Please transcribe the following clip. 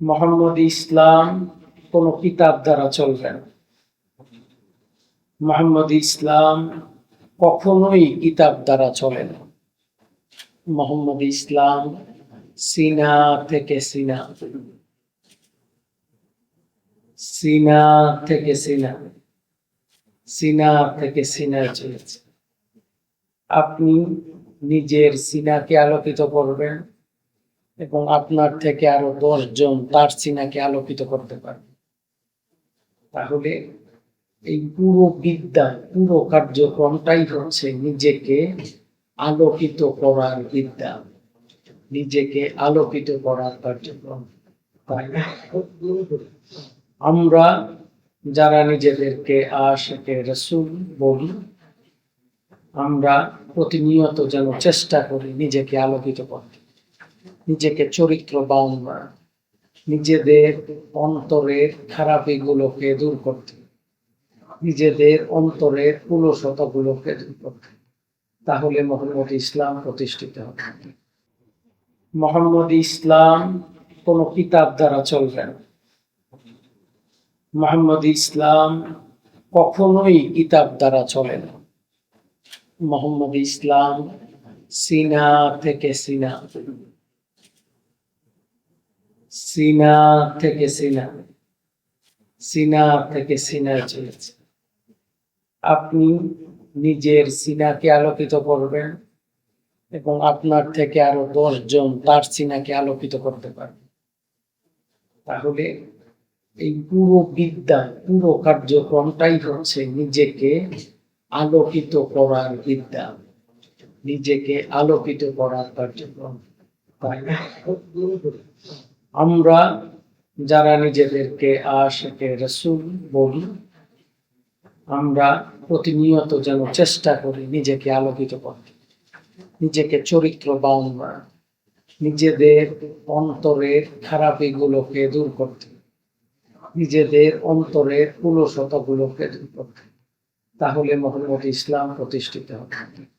মোহাম্মদ ইসলাম কোন কিতাব দ্বারা চলবে না। মোহাম্মদ ইসলাম কখনোই কিতাব দ্বারা চলে না। মোহাম্মদ ইসলাম সিনা থেকে সিনা। সিনা থেকে সিনা। সিনা থেকে সিনা চলেছে। আপনি নিজের সিনাকে আলোকিত করবেন। এবং আপনার থেকে আরও দশ জন তার সিনাকে আলোকিত করতে পারবে। তাহলে এই পুরো বিদ্যা, পুরো কার্যক্রমটাই হচ্ছে নিজেকে আলোকিত করার বিদ্যা। নিজেকে আলোকিত করার কার্যক্রম। আমরা যারা নিজেদেরকে আশেকে রসুল বলি, আমরা প্রতিনিয়ত যেন চেষ্টা করি নিজেকে আলোকিত করতে। নিজেকে চরিত্রবান, নিজেদের অন্তরের খারাপিগুলোকে দূর করতে, নিজেদের অন্তরের কুলসতাগুলোকে দূর করতে। তাহলে মোহাম্মদ ইসলাম প্রতিষ্ঠিত হবে। মোহাম্মদ ইসলাম কোন কিতাব দ্বারা চলবে না। মোহাম্মদ ইসলাম কখনোই কিতাব দ্বারা চলে না। মোহাম্মদ ইসলাম সিনা থেকে সিনা। সিনা থেকে সিনা। সিনা থেকে সিনা চলেছে। আপনি নিজের সিনাকে আলোকিত করবেন এবং আপনার থেকে আরও দশ জন তার সিনাকে আলোকিত করতে পারবেন। তাহলে এই পুরো বিদ্যা, পুরো কার্যক্রমটাই হচ্ছে নিজেকে আলোকিত করার বিদ্যা। নিজেকে আলোকিত করার কার্যক্রম। তাই আমরা যারা নিজেদেরকে আশেকে রসুল বলি, আমরা প্রতিনিয়ত যেন চেষ্টা করি নিজেকে আলোকিত করতে। নিজেকে চরিত্রবান করা নিজেদের অন্তরের খারাপি গুলোকে দূর করতে। নিজেদের অন্তরের কুলসতাগুলোকে দূর করতে। তাহলে মোহাম্মদ ইসলাম প্রতিষ্ঠিত হবে।